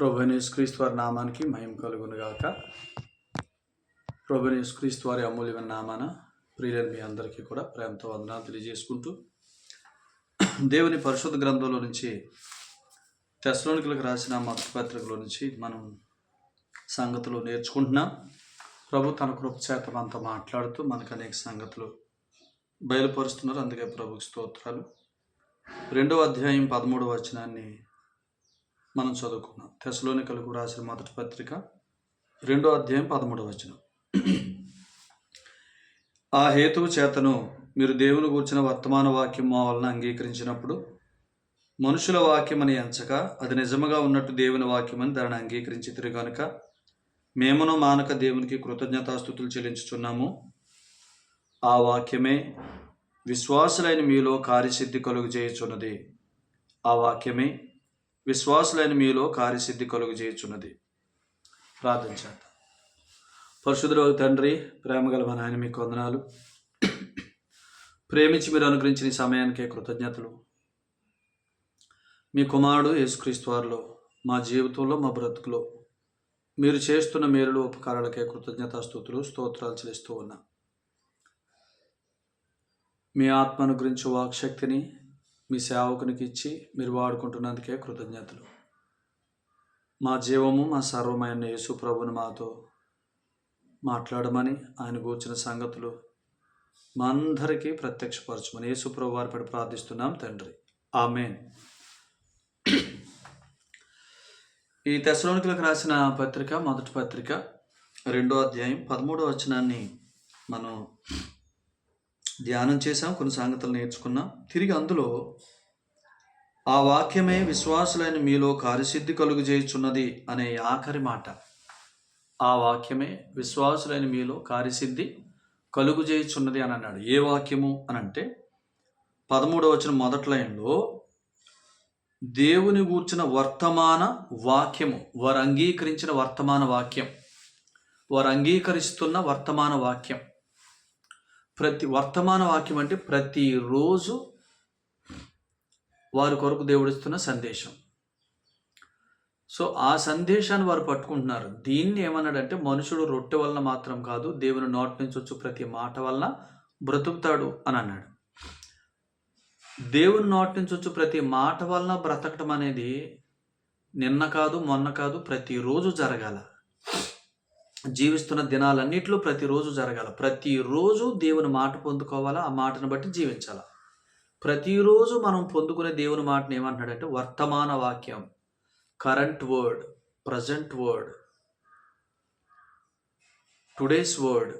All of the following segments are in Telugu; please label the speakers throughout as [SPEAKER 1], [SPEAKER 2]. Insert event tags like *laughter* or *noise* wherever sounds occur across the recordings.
[SPEAKER 1] ప్రభునేస్ క్రీస్తు వారి నామానికి మహిమ కలుగును గాక ప్రభునేస్ క్రీస్తు వారి అమూల్యమైన నామాన ప్రియులని మీ అందరికీ కూడా ప్రేమతో వందనాలు తెలియజేసుకుంటూ దేవుని పరిశుద్ధ గ్రంథంలో నుంచి తెసలోనికలకు రాసిన మతపత్రికలో నుంచి మనం సంగతులు నేర్చుకుంటున్నాం. ప్రభు తన కృప మనతో మాట్లాడుతూ మనకు అనేక సంగతులు బయలుపరుస్తున్నారు. అందుకే ప్రభుకి స్తోత్రాలు. రెండవ అధ్యాయం పదమూడవ వచనాన్ని మనం చదువుకున్నాం. తెసలోనికలకు రాసిన మొదటి పత్రిక రెండో అధ్యాయం పదమూడవ వచనం. ఆ హేతువు చేతను మీరు దేవుని కూర్చిన వర్తమాన వాక్యం మా వలన అంగీకరించినప్పుడు మనుషుల వాక్యం అని ఎంచక అది నిజముగా ఉన్నట్టు దేవుని వాక్యం అని దానిని అంగీకరించి కనుక మేమును మానక దేవునికి కృతజ్ఞతాస్థుతులు చెల్లించుచున్నాము. ఆ వాక్యమే విశ్వాసులైన మీలో కార్యసిద్ధి కలుగు చేయుచున్నది ఆ వాక్యమే విశ్వాసులైన మీలో కార్యసిద్ధి కలుగు చేయుచున్నది. ప్రార్థించండి పరిశుద్ధుల తండ్రి ప్రేమగల మా నాయన మీకు వందనాలు. ప్రేమించి మీరు అనుగ్రహించిన సమయానికే కృతజ్ఞతలు. మీ కుమారుడు యేసుక్రీస్తు వారిలో మా జీవితంలో మా బ్రతుకులో మీరు చేస్తున్న మేలులు ఉపకారాలకే కృతజ్ఞతాస్థుతులు స్తోత్రాలు చెల్లిస్తూ ఉన్నా. మీ ఆత్మను గురించి వాక్శక్తిని మీ సేవకునికి ఇచ్చి మీరు వాడుకుంటున్నందుకే కృతజ్ఞతలు. మా జీవము మా సర్వమైన యేసు ప్రభుని మాతో మాట్లాడమని ఆయన కూర్చిన సంగతులు మా అందరికీ ప్రత్యక్షపరచమని యేసు ప్రభు వారి పడి ప్రార్థిస్తున్నాం తండ్రి. ఆమెన్. ఈ తెసలోనికులకు రాసిన పత్రిక మొదటి పత్రిక రెండో అధ్యాయం పదమూడో వచనాన్ని మనం ధ్యానం చేసాం కొన్ని సంగతులు నేర్చుకున్నాం. తిరిగి అందులో ఆ వాక్యమే విశ్వాసులైన మీలో కార్యసిద్ధి కలుగు చేయుచున్నది అనే ఆఖరి మాట. ఆ వాక్యమే విశ్వాసులైన మీలో కార్యసిద్ధి కలుగు చేయుచున్నది అని అన్నాడు. ఏ వాక్యము అని అంటే పదమూడవ వచ్చిన మొదటి లైన్లో దేవుని గూర్చిన వర్తమాన వాక్యము వారు అంగీకరించిన వర్తమాన వాక్యం వారు అంగీకరిస్తున్న వర్తమాన వాక్యం. ప్రతి వర్తమాన వాక్యం అంటే ప్రతిరోజు వారి కొరకు దేవుడిస్తున్న సందేశం. సో ఆ సందేశాన్ని వారు పట్టుకుంటున్నారు. దీన్ని ఏమన్నాడంటే మనుషుడు రొట్టె వలన మాత్రం కాదు దేవుని నోటి నుంచి వచ్చు ప్రతి మాట వలన బ్రతుకుతాడు అని అన్నాడు. దేవుని నోటి నుంచి వచ్చు ప్రతి మాట వలన బ్రతకటం అనేది నిన్న కాదు మొన్న కాదు ప్రతిరోజు జరగాల. జీవిస్తున్న దినాలన్నింటిలో ప్రతిరోజు జరగాల. ప్రతిరోజు దేవుని మాట పొందుకోవాలా? ఆ మాటను బట్టి జీవించాలా? ప్రతిరోజు మనం పొందుకునే దేవుని మాటను ఏమంటున్నాడంటే వర్తమాన వాక్యం current word present word today's word.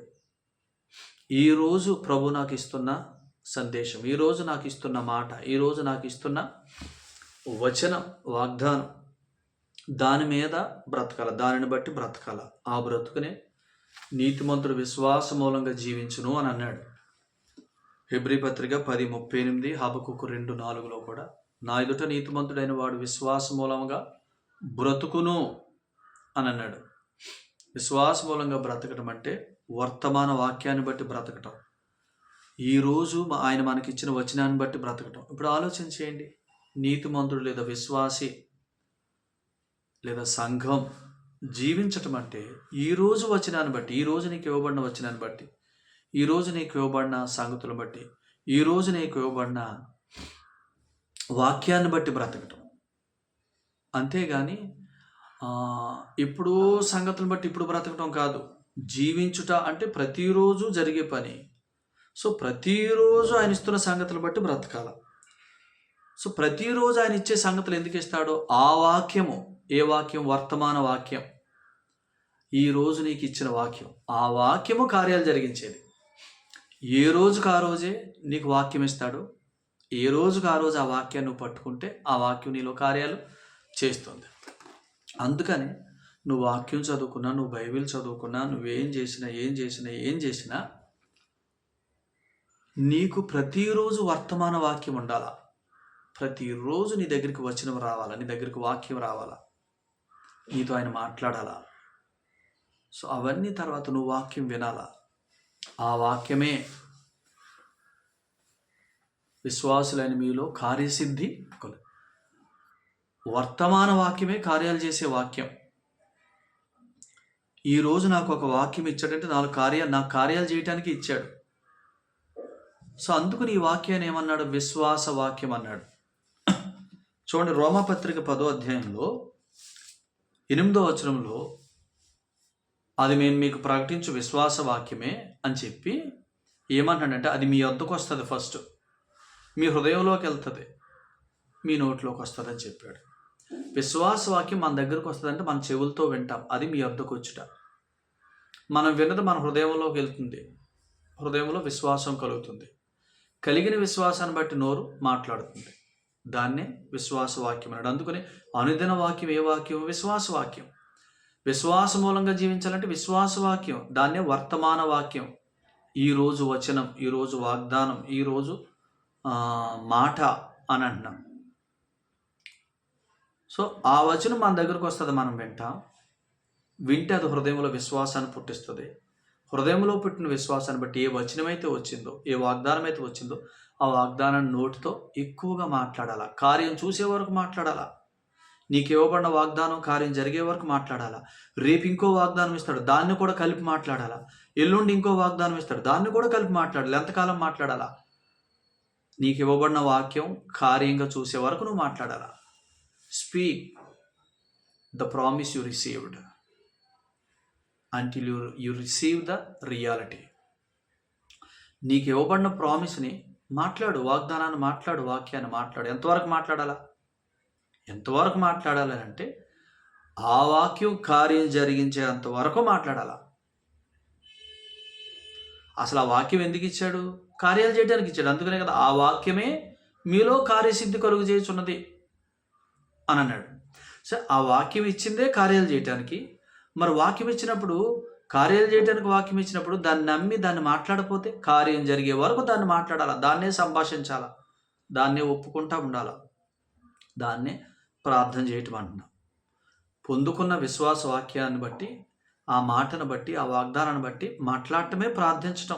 [SPEAKER 1] ఈరోజు ప్రభు నాకు ఇస్తున్న సందేశం ఈరోజు నాకు ఇస్తున్న మాట ఈరోజు నాకు ఇస్తున్న వచనం వాగ్దానం. దాని మీద బ్రతకాల దానిని బట్టి బ్రతకాల. ఆ బ్రతుకునే నీతిమంతుడు విశ్వాస మూలంగా జీవించును అని అన్నాడు. హెబ్రి పత్రిక పది ముప్పై ఎనిమిది హబకుకు రెండు నాలుగులో కూడా నా ఎదుట నీతిమంతుడైన వాడు విశ్వాస మూలంగా బ్రతుకును అని అన్నాడు. విశ్వాస మూలంగా బ్రతకటం అంటే వర్తమాన వాక్యాన్ని బట్టి బ్రతకటం. ఈరోజు ఆయన మనకిచ్చిన వచనాన్ని బట్టి బ్రతకటం. ఇప్పుడు ఆలోచన చేయండి. నీతిమంతుడు లేదా విశ్వాసి లేదా సంఘం జీవించటం అంటే ఈరోజు వచనాన్ని బట్టి ఈరోజు నీకు ఇవ్వబడిన వచనాన్ని బట్టి ఈరోజు నీకు ఇవ్వబడిన సంగతులను బట్టి ఈరోజు నీకు ఇవ్వబడిన వాక్యాన్ని బట్టి బ్రతకటం. అంతేగాని ఇప్పుడు సంగతులను బట్టి ఇప్పుడు బ్రతకటం కాదు. జీవించుట అంటే ప్రతిరోజు జరిగే పని. సో ప్రతిరోజు ఆయన ఇస్తున్న సంగతులు బట్టి బ్రతకాల. సో ప్రతిరోజు ఆయన ఇచ్చే సంగతులు ఎందుకు ఇస్తాడో? ఆ వాక్యము. ఏ వాక్యం? వర్తమాన వాక్యం. ఈ రోజు నీకు ఇచ్చిన వాక్యం. ఆ వాక్యము కార్యాలు జరిగించేది. ఏ రోజుకు ఆ రోజే నీకు వాక్యం ఇస్తాడు? ఏ రోజుకు ఆ రోజు ఆ వాక్యాన్ని నువ్వు పట్టుకుంటే ఆ వాక్యం నీలో కార్యాలు చేస్తుంది. అందుకని నువ్వు వాక్యం చదువుకున్నా నువ్వు బైబిల్ చదువుకున్నా నువ్వేం చేసినా ఏం చేసినా ఏం చేసినా నీకు ప్రతిరోజు వర్తమాన వాక్యం ఉండాలా? ప్రతిరోజు నీ దగ్గరికి వచనం రావాలా? నీ దగ్గరికి వాక్యం రావాలా? నీతో ఆయన మాట్లాడాలా? సో అవన్నీ తర్వాత నువ్వు వాక్యం వినాలా? ఆ వాక్యమే విశ్వాసులైన మీలో కార్యసిద్ధి వర్తమాన వాక్యమే కార్యాలు చేసే వాక్యం. ఈరోజు నాకు ఒక వాక్యం ఇచ్చాడంటే నాలుగు కార్యాలు నాకు కార్యాలు చేయటానికి ఇచ్చాడు. సో అందుకని ఈ వాక్యాన్ని ఏమన్నాడు? విశ్వాస వాక్యం అన్నాడు. *clears throat* చూడండి రోమపత్రిక పదో అధ్యాయంలో ఎనిమిదో వచనంలో అది మేము మీకు ప్రకటించు విశ్వాస వాక్యమే అని చెప్పి ఏమంటాడంటే అది మీ వద్దకు వస్తుంది ఫస్ట్ మీ హృదయంలోకి వెళ్తుంది. మీ నోట్లోకి వస్తుంది అని చెప్పాడు. విశ్వాస వాక్యం మన దగ్గరకు వస్తుందంటే మన చెవులతో వింటాం. అది మీ వద్దకు వచ్చుట. మనం విన్నది మన హృదయంలోకి వెళ్తుంది. హృదయంలో విశ్వాసం కలుగుతుంది. కలిగిన విశ్వాసాన్ని బట్టి నోరు మాట్లాడుతుంది. దాన్నే విశ్వాస వాక్యం అన్నాడు. అందుకని అనుదిన వాక్యం ఏ వాక్యం విశ్వాస వాక్యం విశ్వాస మూలంగా జీవించాలంటే విశ్వాస వాక్యం దాన్నే వర్తమాన వాక్యం. ఈరోజు వచనం ఈరోజు వాగ్దానం ఈరోజు మాట అని అంటున్నాం. సో ఆ వచనం మన దగ్గరకు వస్తుంది మనం వింటాం. వింటే అది హృదయంలో విశ్వాసాన్ని పుట్టిస్తుంది. హృదయంలో పుట్టిన విశ్వాసాన్ని బట్టి ఏ వచనమైతే వచ్చిందో ఏ వాగ్దానం అయితే వచ్చిందో ఆ వాగ్దానం నోటితో ఎక్కువగా మాట్లాడాలా? కార్యం చూసే వరకు మాట్లాడాలా? నీకు ఇవ్వబడిన వాగ్దానం కార్యం జరిగే వరకు మాట్లాడాలా? రేపు ఇంకో వాగ్దానం ఇస్తాడు దాన్ని కూడా కలిపి మాట్లాడాలా? ఎల్లుండి ఇంకో వాగ్దానం ఇస్తాడు దాన్ని కూడా కలిపి మాట్లాడాలి? ఎంతకాలం మాట్లాడాలా? నీకు ఇవ్వబడిన వాక్యం కార్యంగా చూసే వరకు నువ్వు మాట్లాడాలా? Speak the promise you received until you you receive the reality. నీకు ఇవ్వబడిన ప్రామిస్ని మాట్లాడు వాగ్దానాన్ని మాట్లాడు వాక్యాన్ని మాట్లాడు. ఎంతవరకు మాట్లాడాలా? ఎంతవరకు మాట్లాడాలి అంటే ఆ వాక్యం కార్యం జరిగించేంత వరకు మాట్లాడాలా? అసలు ఆ వాక్యం ఎందుకు ఇచ్చాడు? కార్యాలు చేయడానికి ఇచ్చాడు. అందుకనే కదా ఆ వాక్యమే మీలో కార్యసిద్ధి కలుగు చేయుచున్నది అని అన్నాడు. సో ఆ వాక్యం ఇచ్చిందే కార్యాలు చేయటానికి. మరి వాక్యం ఇచ్చినప్పుడు కార్యాలు చేయడానికి వాక్యం ఇచ్చినప్పుడు దాన్ని నమ్మి దాన్ని మాట్లాడపోతే కార్యం జరిగే వరకు దాన్ని మాట్లాడాలా? దాన్నే సంభాషించాలా? దాన్నే ఒప్పుకుంటా ఉండాలా? దాన్నే ప్రార్థన చేయటం అంటున్నాం. పొందుకున్న విశ్వాస వాక్యాన్ని బట్టి ఆ మాటను బట్టి ఆ వాగ్దానాన్ని బట్టి మాట్లాడటమే ప్రార్థించటం.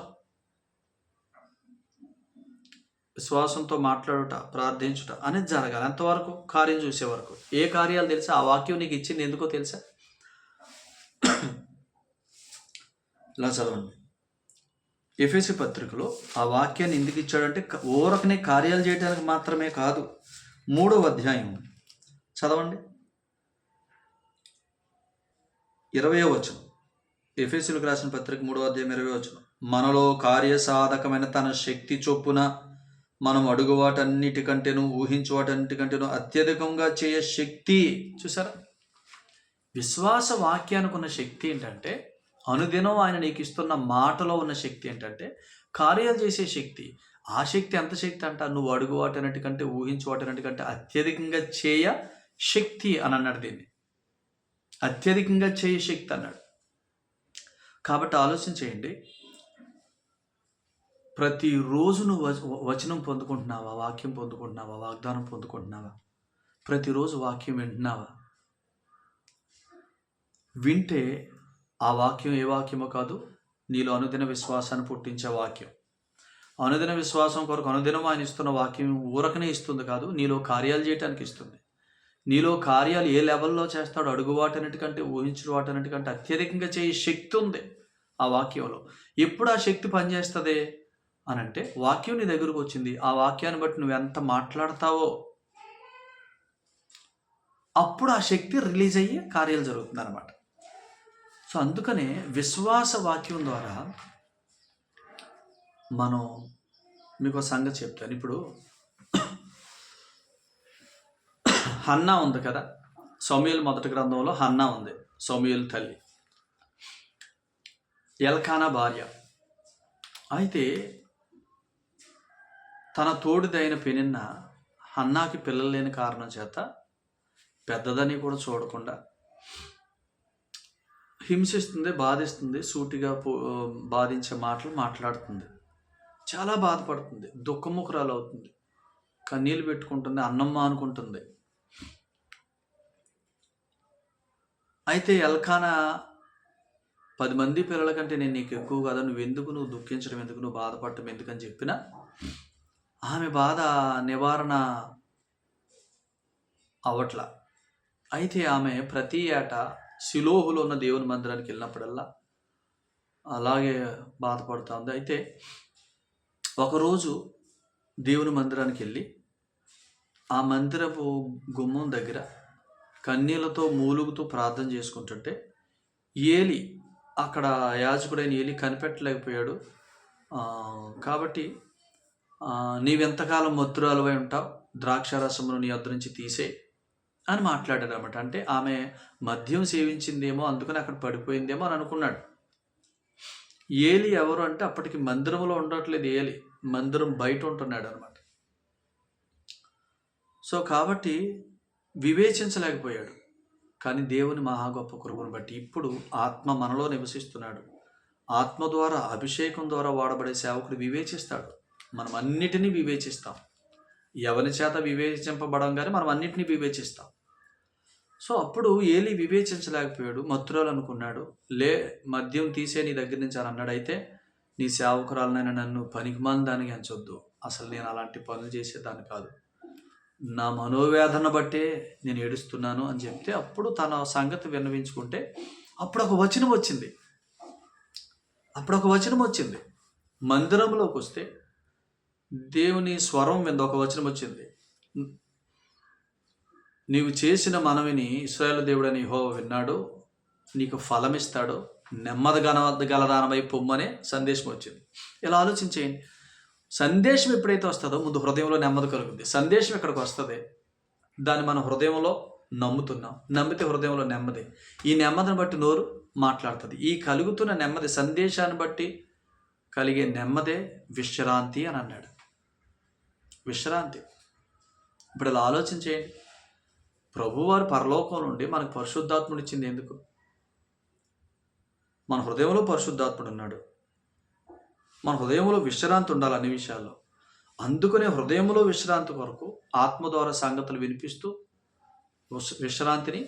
[SPEAKER 1] విశ్వాసంతో మాట్లాడుట ప్రార్థించుట అనేది జరగాలి. ఎంతవరకు కార్యం చూసే వరకు. ఏ కార్యాలు తెలుసా? ఆ వాక్యం నీకు ఇచ్చింది ఎందుకో తెలుసా? ఇలా చదవండి. ఎఫ్ఎస్సి పత్రికలో ఆ వాక్యాన్ని ఎందుకు ఇచ్చాడంటే ఓరకనే కార్యాలు చేయడానికి మాత్రమే కాదు మూడవ అధ్యాయం చదవండి. ఇరవై వచనం. ఎఫ్ఎస్సీలకు రాసిన పత్రిక మూడవ అధ్యాయం ఇరవై వచనం. మనలో కార్యసాధకమైన తన శక్తి చొప్పున మనం అడుగు వాటన్నిటికంటేను ఊహించు వాటన్నిటికంటేను అత్యధికంగా చేయ శక్తి. చూసారా? విశ్వాస వాక్యానికి ఉన్న శక్తి ఏంటంటే అనుదినం ఆయన నీకు ఇస్తున్న మాటలో ఉన్న శక్తి ఏంటంటే కార్యాలు చేసే శక్తి. ఆ శక్తి ఎంత శక్తి అంట? నువ్వు అడుగు వాటన్నిటికంటే ఊహించు వాటన్నిటికంటే అత్యధికంగా చేయ శక్తి అని అన్నాడు దీన్ని. అత్యధికంగా చేయ శక్తి అన్నాడు. కాబట్టి ఆలోచన చేయండి. ప్రతిరోజు నువ్వు వచనం పొందుకుంటున్నావా? వాక్యం పొందుకుంటున్నావా? వాగ్దానం పొందుకుంటున్నావా? ప్రతిరోజు వాక్యం వింటున్నావా? వింటే ఆ వాక్యం ఏ వాక్యమో కాదు నీలో అనుదిన విశ్వాసాన్ని పుట్టించే వాక్యం. అనుదిన విశ్వాసం కొరకు అనుదినం ఆయన ఇస్తున్న వాక్యం ఊరకనే ఇస్తుంది కాదు నీలో కార్యాలు చేయటానికి ఇస్తుంది. నీలో కార్యాలు ఏ లెవెల్లో చేస్తాడో అడుగు వాటన్నిటికంటే ఊహించిన వాటన్నిటికంటే అత్యధికంగా చేయ శక్తి ఉంది ఆ వాక్యంలో. ఎప్పుడు ఆ శక్తి పనిచేస్తుంది అని అంటే వాక్యం నీ దగ్గరకు వచ్చింది ఆ వాక్యాన్ని బట్టి నువ్వు ఎంత మాట్లాడతావో. అప్పుడు ఆ శక్తి రిలీజ్ అయ్యి కార్యాలు జరుగుతుంది అనమాట సో అందుకనే విశ్వాస వాక్యం ద్వారా మనం మీకు ఒక సంగతి చెప్తాను. ఇప్పుడు హన్నా ఉంది కదా? సౌమ్యుల మొదటి గ్రంథంలో హన్నా ఉంది. సౌమ్యుల తల్లి. ఎల్కానా భార్య. అయితే తన తోడిదైన పెనిన్న హన్నాకి పిల్లలు లేని కారణం చేత పెద్దదని కూడా చూడకుండా హింసిస్తుంది బాధిస్తుంది సూటిగా పో బాధించే మాటలు మాట్లాడుతుంది. చాలా బాధపడుతుంది దుఃఖముఖరాలు అవుతుంది. కన్నీళ్ళు పెట్టుకుంటుంది అన్నం మానుకుంటుంది. అయితే ఎల్కానా పది మంది పిల్లల కంటే నేను నీకు ఎక్కువ కదా? నువ్వు ఎందుకు నువ్వు దుఃఖించడం ఎందుకు నువ్వు బాధపడటం ఎందుకని చెప్పిన ఆమె బాధ నివారణ అవట్ల. అయితే ఆమె ప్రతి ఏటా శిలోహులో ఉన్న దేవుని మందిరానికి వెళ్ళినప్పుడల్లా అలాగే బాధపడుతుంది. అయితే ఒకరోజు దేవుని మందిరానికి వెళ్ళి ఆ మందిరపు గుమ్మం దగ్గర కన్నీళ్ళతో మూలుగుతూ ప్రార్థన చేసుకుంటుంటే ఏలి అక్కడ యాజకుడైన ఏలి కనిపెట్టలేకపోయాడు. కాబట్టి నీవెంతకాలం మత్తురాలువై ఉంటావు? ద్రాక్షారసమును నీ అద్దరించి తీసే అని మాట్లాడాడు అనమాట అంటే ఆమె మద్యం సేవించిందేమో అందుకని అక్కడ పడిపోయిందేమో అని అనుకున్నాడు. ఏలి ఎవరు అంటే అప్పటికి మందిరంలో ఉండట్లేదు ఏలి. మందిరం బయట ఉంటున్నాడు అనమాట సో కాబట్టి వివేచించలేకపోయాడు. కానీ దేవుని మహా గొప్ప కృపను బట్టి ఇప్పుడు ఆత్మ మనలో నివసిస్తున్నాడు. ఆత్మ ద్వారా అభిషేకం ద్వారా వాడబడే సేవకుడు వివేచిస్తాడు. మనం అన్నిటినీ వివేచిస్తాం. ఎవరి చేత వివేచింపబడం కానీ మనం అన్నిటినీ వివేచిస్తాం. సో అప్పుడు ఏలి వివేచించలేకపోయాడు మత్తురాలు అనుకున్నాడు లే మద్యం తీసే నీ దగ్గర నుంచి అని అన్నాడు అయితే నీ సేవకురాలనైనా నన్ను పనికిమాని దానికి ఎంచొద్దు. అసలు నేను అలాంటి పనులు చేసేదాన్ని కాదు. నా మనోవేదన బట్టే నేను ఏడుస్తున్నాను అని చెప్తే అప్పుడు తన సంగతి విన్నవించుకుంటే అప్పుడు ఒక వచనం వచ్చింది. అప్పుడు ఒక వచనం వచ్చింది. మందిరంలోకి వస్తే దేవుని స్వరం మీద ఒక వచనం వచ్చింది. నీవు చేసిన మనవిని ఇస్రాయేల్ దేవుడని హో విన్నాడు నీకు ఫలమిస్తాడు నెమ్మది గల గలదానమై పొమ్మనే సందేశం వచ్చింది. ఇలా ఆలోచించేయండి. సందేశం ఎప్పుడైతే వస్తుందో ముందు హృదయంలో నెమ్మది కలుగుద్ది. సందేశం ఎక్కడికి వస్తుంది? దాన్ని మన హృదయంలో నమ్ముతున్నాం. నమ్మితే హృదయంలో నెమ్మది. ఈ నెమ్మదిని బట్టి నోరు మాట్లాడుతుంది. ఈ కలుగుతున్న నెమ్మది సందేశాన్ని బట్టి కలిగే నెమ్మదే విశ్రాంతి అని అన్నాడు. విశ్రాంతి. ఇప్పుడు ఇలా ఆలోచించేయండి. ప్రభువారు పరలోకం నుండి మనకు పరిశుద్ధాత్ముడు ఇచ్చింది ఎందుకు? మన హృదయంలో పరిశుద్ధాత్ముడు ఉన్నాడు. మన హృదయంలో విశ్రాంతి ఉండాలి అన్ని విషయాల్లో. అందుకనే హృదయంలో విశ్రాంతి కొరకు ఆత్మ ద్వారా సంగతులు వినిపిస్తూ విశ్రాంతిని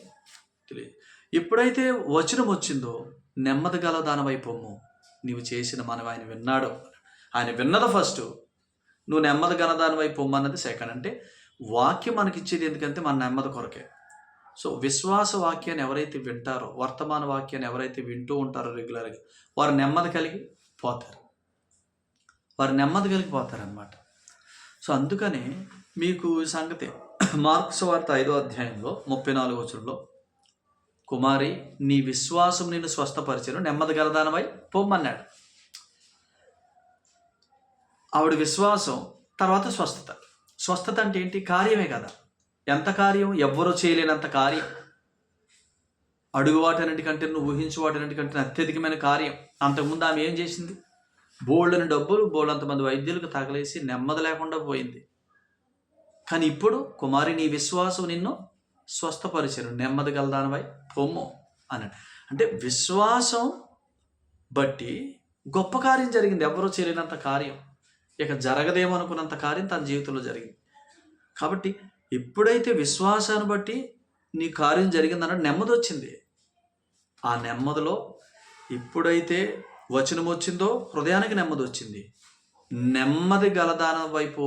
[SPEAKER 1] తెలియ ఎప్పుడైతే వచనం వచ్చిందో నెమ్మది గల దానవై పొమ్ము నీవు చేసిన మనం ఆయన విన్నాడు. ఆయన విన్నది ఫస్ట్. నువ్వు నెమ్మది గల వైపు పొమ్ము అన్నది సెకండ్ అంటే వాక్యం మనకి ఇచ్చేది ఎందుకంటే మన నెమ్మది కొరకే. సో విశ్వాస వాక్యాన్ని ఎవరైతే వింటారో వర్తమాన వాక్యాన్ని ఎవరైతే వింటూ ఉంటారో రెగ్యులర్గా వారు నెమ్మది కలిగి పోతారు. వారు నెమ్మది కలిగి పోతారనమాట సో అందుకని మీకు సంగతి మార్క్స్ వార్త ఐదో అధ్యాయంలో ముప్పై నాలుగు వచనంలో కుమారి నీ విశ్వాసం నిన్ను స్వస్థపరిచను నెమ్మది గలదానమై పొమ్మన్నాడు. ఆవిడ విశ్వాసం తర్వాత స్వస్థత. స్వస్థత అంటే ఏంటి? కార్యమే కదా. ఎంత కార్యం? ఎవ్వరూ చేయలేనంత కార్యం. అడుగు వాటన్నిటికంటే నువ్వు ఊహించు వాటన్నిటికంటే అత్యధికమైన కార్యం. అంతకుముందు ఆమె ఏం చేసింది? బోల్డని డబ్బులు బోల్డంత మంది వైద్యులకు తగలేసి నెమ్మది లేకుండా పోయింది. కానీ ఇప్పుడు కుమారి నీ విశ్వాసం నిన్ను స్వస్థపరిచారు. నెమ్మది గలదానవై పొమ్ము అన్నాడు. అంటే విశ్వాసం బట్టి గొప్ప కార్యం జరిగింది. ఎవరో చేరినంత కార్యం. ఇక జరగదేమో అనుకున్నంత కార్యం తన జీవితంలో జరిగింది. కాబట్టి ఎప్పుడైతే విశ్వాసాన్ని బట్టి నీ కార్యం జరిగిందన్నట్టు నెమ్మది వచ్చింది ఆ నెమ్మదిలో ఎప్పుడైతే వచనం వచ్చిందో హృదయానికి నెమ్మది వచ్చింది నెమ్మది గలదాన వైపు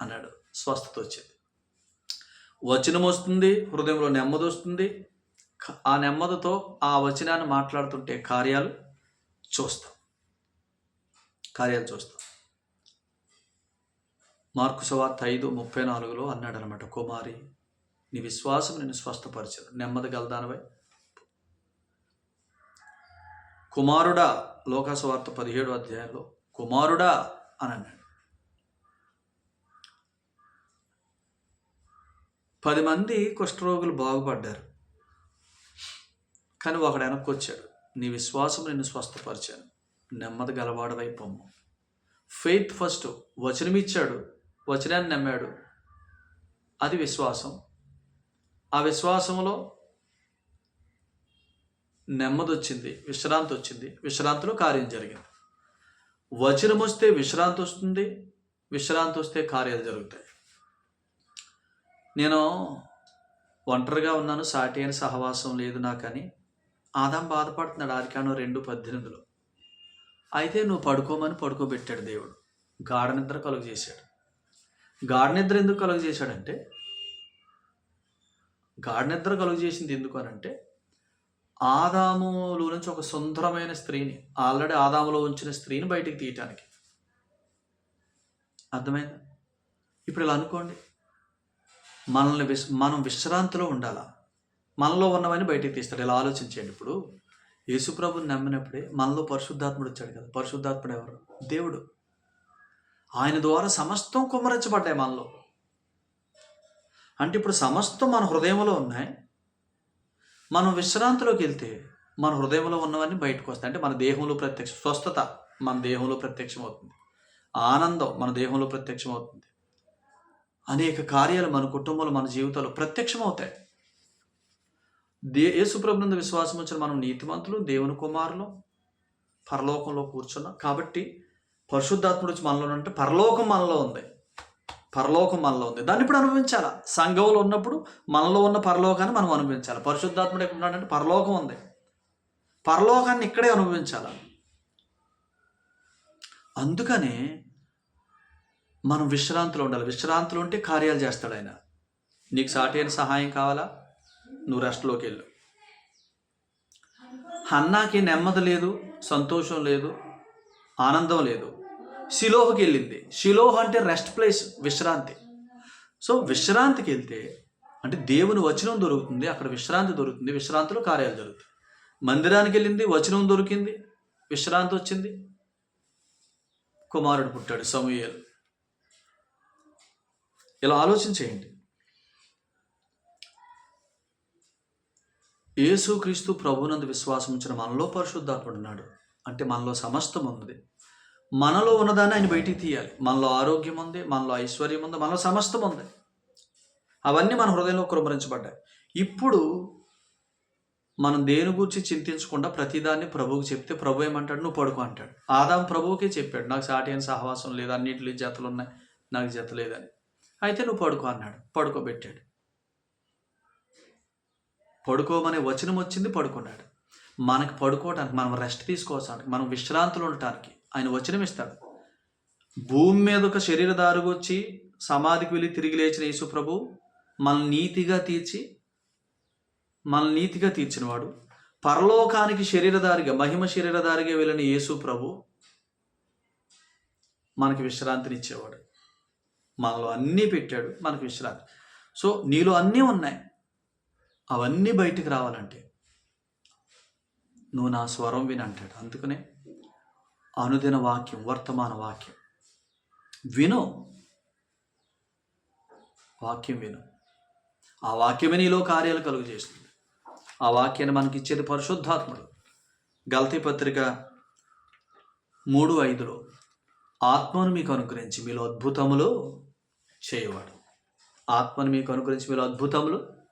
[SPEAKER 1] అన్నాడు. స్వస్థత వచ్చింది. వచనం వస్తుంది హృదయంలో నెమ్మది వస్తుంది. ఆ నెమ్మదితో ఆ వచనాన్ని మాట్లాడుతుంటే కార్యాలు చూస్తాం. కార్యాలు చూస్తాం. మార్కు సవార్త ఐదు ముప్పై నాలుగులో అన్నాడు అనమాట కుమారి నీ విశ్వాసం నిన్ను స్వస్థపరచదు. నెమ్మది గలదానవై కుమారుడా లోకాసువార్త పదిహేడు అధ్యాయంలో కుమారుడా అని అన్నాడు. పది మంది కుష్ఠరోగులు బాగుపడ్డారు. కానీ ఒకడు వెనక్కి వచ్చాడు నీ విశ్వాసం నిన్ను స్వస్థపరిచాను. నెమ్మది గలవాడవై పొమ్ము. ఫెయిత్ ఫస్ట్ వచనం ఇచ్చాడు వచనాన్ని నమ్మాడు. అది విశ్వాసం. ఆ విశ్వాసంలో నెమ్మది వచ్చింది విశ్రాంతి వచ్చింది విశ్రాంతిలో కార్యం జరిగింది. వచనం వస్తే విశ్రాంతి వస్తుంది విశ్రాంతి వస్తే కార్యాలు జరుగుతాయి. నేను ఒంటరిగా ఉన్నాను సాటి అయిన సహవాసం లేదు నాకని ఆదాం బాధపడుతున్నాడు ఆరికాను రెండు పద్దెనిమిదిలో. అయితే నువ్వు పడుకోమని పడుకోబెట్టాడు దేవుడు. గాఢ నిద్ర కలుగు చేశాడు గాఢ నిద్ర ఎందుకు కలుగు చేశాడంటే గాఢ నిద్ర కలుగు చేసింది ఎందుకు అని అంటే ఆదాములో నుంచి ఒక సుందరమైన స్త్రీని ఆల్రెడీ ఆదాములో ఉంచిన స్త్రీని బయటికి తీయటానికి. అర్థమైందా? ఇప్పుడు ఇలా అనుకోండి. మనల్ని విశ్ మనం విశ్రాంతిలో ఉండాలా? మనలో ఉన్నవన్నీ బయటికి తీస్తాడు. ఇలా ఆలోచించండి ఇప్పుడు. యేసుప్రభుని నమ్మినప్పుడే మనలో పరిశుద్ధాత్ముడు వచ్చాడు కదా. పరిశుద్ధాత్ముడు ఎవరు? దేవుడు. ఆయన ద్వారా సమస్తం కుమ్మరించబడ్డాయి మనలో. అంటే ఇప్పుడు సమస్తం మన హృదయంలో ఉన్నాయి. మనం విశ్రాంతిలోకి వెళ్తే మన హృదయంలో ఉన్నవన్నీ బయటకు వస్తాయి. అంటే మన దేహంలో ప్రత్యక్ష స్వస్థత మన దేహంలో ప్రత్యక్షం అవుతుంది ఆనందం మన దేహంలో ప్రత్యక్షం అవుతుంది అనేక కార్యాలు మన కుటుంబంలో మన జీవితంలో ప్రత్యక్షం అవుతాయి దే యేసుప్రభునందు విశ్వాసం వచ్చిన మనం నీతిమంతులు దేవుని కుమారులు పరలోకంలో కూర్చున్నాం. కాబట్టి పరిశుద్ధాత్ముడు మనలో ఉంటే పరలోకం మనలో ఉంది. పరలోకం మనలో ఉంది. దాన్ని ఇప్పుడు అనుభవించాలా? సంఘంలో ఉన్నప్పుడు మనలో ఉన్న పరలోకాన్ని మనం అనుభవించాలి? పరిశుద్ధాత్ముడు ఎక్కడ ఉన్నాడంటే పరలోకం ఉంది. పరలోకాన్ని ఇక్కడే అనుభవించాల? అందుకనే మనం విశ్రాంతిలో ఉండాలి. విశ్రాంతిలో ఉంటే కార్యాలు చేస్తాడు ఆయన. నీకు సాటి అయిన సహాయం కావాలా? నువ్వు రెస్ట్లోకి వెళ్ళు. అన్నాకి నెమ్మది లేదు సంతోషం లేదు ఆనందం లేదు. శిలోహకి వెళ్ళింది. శిలోహ అంటే రెస్ట్ ప్లేస్ విశ్రాంతి. సో విశ్రాంతికి వెళ్తే అంటే దేవుని వచనం దొరుకుతుంది అక్కడ విశ్రాంతి దొరుకుతుంది విశ్రాంతిలో కార్యాలు జరుగుతాయి. మందిరానికి వెళ్ళింది వచనం దొరికింది విశ్రాంతి వచ్చింది. కుమారుడు పుట్టాడు సమూహలు ఇలా ఆలోచన చేయండి. యేసుక్రీస్తు ప్రభునందు విశ్వాసం ఉంచిన మనలో పరిశుద్ధాత్ముడున్నాడు అంటే మనలో సమస్తం ఉన్నది మనలో ఉన్నదాన్ని ఆయన బయటికి తీయాలి. మనలో ఆరోగ్యం ఉంది మనలో ఐశ్వర్యం ఉంది మనలో సమస్తం ఉంది. అవన్నీ మన హృదయంలో కురమరించబడ్డాయి. ఇప్పుడు మనం దేని గురించి చింతించకుండా ప్రతిదాన్ని ప్రభువుకి చెప్తే ప్రభు ఏమంటాడు? నువ్వు పడుకో అంటాడు. ఆదాం ప్రభువుకే చెప్పాడు. నాకు సాటి అయిన సహవాసం లేదు అన్నింటిలో జతలు ఉన్నాయి నాకు జత లేదని. అయితే నువ్వు పడుకో అన్నాడు. పడుకోబెట్టాడు. పడుకోమనే వచనం వచ్చింది పడుకున్నాడు. మనకు పడుకోవటానికి మనం రెస్ట్ తీసుకోవడానికి మనం విశ్రాంతిలో ఉండటానికి ఆయన వచనం ఇస్తాడు. భూమి మీద ఒక శరీరదారుగా వచ్చి సమాధికి వెళ్ళి తిరిగి లేచిన యేసుప్రభు మన నీతిగా తీర్చి మన నీతిగా తీర్చినవాడు. పరలోకానికి శరీరదారిగా మహిమ శరీరదారిగా వెళ్ళిన యేసు ప్రభు మనకి విశ్రాంతినిచ్చేవాడు. మనలో అన్నీ పెట్టాడు మనకి విశ్రాంతి. సో నీలో అన్నీ ఉన్నాయి. అవన్నీ బయటికి రావాలంటే నువ్వు నా స్వరం విని అంటాడు. అందుకనే అనుదిన వాక్యం వర్తమాన వాక్యం. విను. వాక్యం విను. ఆ వాక్యమే నీలో కార్యాలు కలుగు చేస్తుంది ఆ వాక్యాన్ని మనకి ఇచ్చేది పరిశుద్ధాత్ముడు. గల్తీ పత్రిక మూడు ఐదులో ఆత్మను మీకు అనుగ్రహించి మీలో అద్భుతములు చేయవాడు. ఆత్మను మీకు అనుగ్రహించి మీలో అద్భుతములు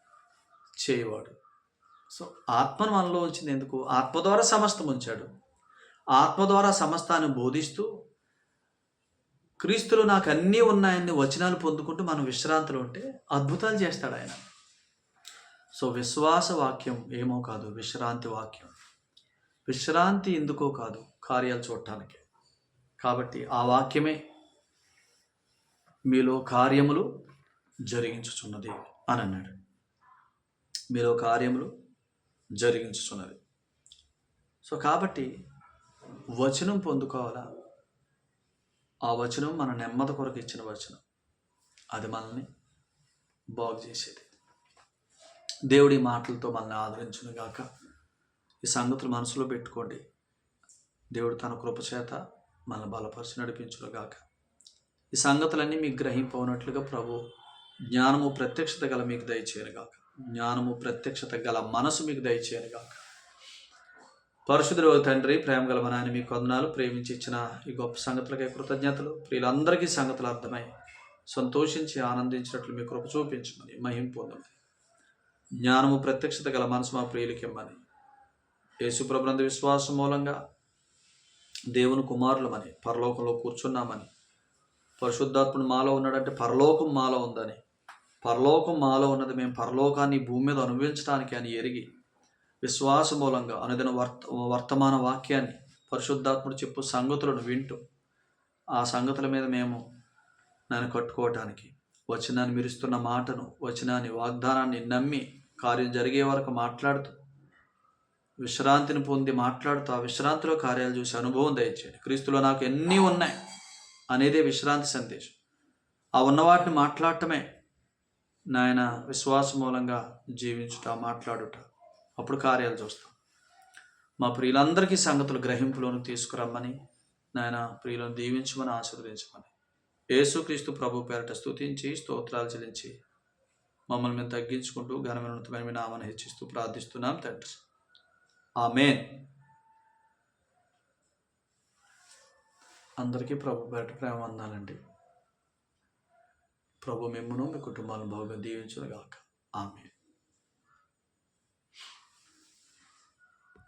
[SPEAKER 1] చేయవాడు. సో ఆత్మను మనలో ఉంచింది ఎందుకు? ఆత్మ ద్వారా సమస్తం ఉంచాడు. ఆత్మ ద్వారా సమస్తాన్ని బోధిస్తూ క్రీస్తులు నాకు అన్నీ ఉన్నాయని వచనాలు పొందుకుంటూ మనం విశ్రాంతిలో ఉంటే అద్భుతాలు చేస్తాడు ఆయన. సో విశ్వాస వాక్యం ఏమో కాదు విశ్రాంతి వాక్యం. విశ్రాంతి ఎందుకో కాదు కార్యాలు చూడటానికి. కాబట్టి ఆ వాక్యమే మీలో కార్యములు జరిగించుచున్నది అని అన్నాడు. మీలో కార్యములు జరిగించుచున్నది. సో కాబట్టి వచనం పొందుకోవాలా? ఆ వచనం మన నెమ్మది కొరకు ఇచ్చిన వచనం. అది మనల్ని బాగు చేసేది. దేవుడి మాటలతో మనల్ని ఆదరించును గాక ఈ సంగతులు మనసులో పెట్టుకోండి. దేవుడు తన కృపచేత మనల్ని బలపరిచి నడిపించును గాక ఈ సంగతులన్నీ మీకు గ్రహింపవునట్లుగా ప్రభు జ్ఞానము ప్రత్యక్షత గల మీకు దయచేయను గాక జ్ఞానము ప్రత్యక్షత గల మనసు మీకు దయచేయను గాక. పరశుద్రవ తండ్రి ప్రేమ గల మన మీ మీకు ప్రేమించి ఇచ్చిన ఈ గొప్ప సంగతులకే కృతజ్ఞతలు. ప్రియులందరికీ సంగతులు అర్థమై సంతోషించి ఆనందించినట్లు మీ కృప చూపించమని మహిం పొందమని. జ్ఞానము ప్రత్యక్షత గల మనసు మా ప్రియులకి ఇమ్మని. యేసుప్రభునంద విశ్వాసం మూలంగా దేవుని కుమారులమని పరలోకంలో కూర్చున్నామని. పరిశుద్ధాత్ముడు మాలో ఉన్నాడంటే పరలోకం మాలో ఉందని పరలోకం మాలో ఉన్నది. మేము పరలోకాన్ని భూమి మీద అనుభవించడానికి అని ఎరిగి విశ్వాస మూలంగా అనుదిన వర్త వర్తమాన వాక్యాన్ని పరిశుద్ధాత్ముడు చెప్పు సంగతులను వింటూ ఆ సంగతుల మీద మేము నన్ను కట్టుకోవటానికి వచనాన్ని మిరుస్తున్న మాటను వచనాన్ని వాగ్దానాన్ని నమ్మి కార్యం జరిగే వరకు మాట్లాడుతూ విశ్రాంతిని పొంది మాట్లాడుతూ ఆ విశ్రాంతిలో కార్యాలు చూసి అనుభవం దయచేయండి. క్రీస్తులో నాకు ఎన్ని ఉన్నాయి అనేదే విశ్రాంతి సందేశం. ఆ ఉన్న వాటిని మాట్లాడటమే నాయన విశ్వాస మూలంగా జీవించుట మాట్లాడుట. అప్పుడు కార్యాలు చూస్తాం. మా ప్రియులందరికీ సంగతులు గ్రహింపులోను తీసుకురమ్మని నాయన ప్రియులను దీవించమని ఆశీర్వదించమని. యేసుక్రీస్తు ప్రభు పేరట స్తుతించి స్తోత్రాలు చెల్లించి మమ్మల్ని మేము తగ్గించుకుంటూ ఘనమైనతమైన మీ నామని హెచ్చిస్తూ ప్రార్థిస్తున్నాం తండ్రి. ఆమెన్. అందరికీ ప్రభు పేరట ప్రేమ వందాలండి. ప్రభు మిమ్మును మీ కుటుంబాలను బాగా దీవించుగాక ఆమె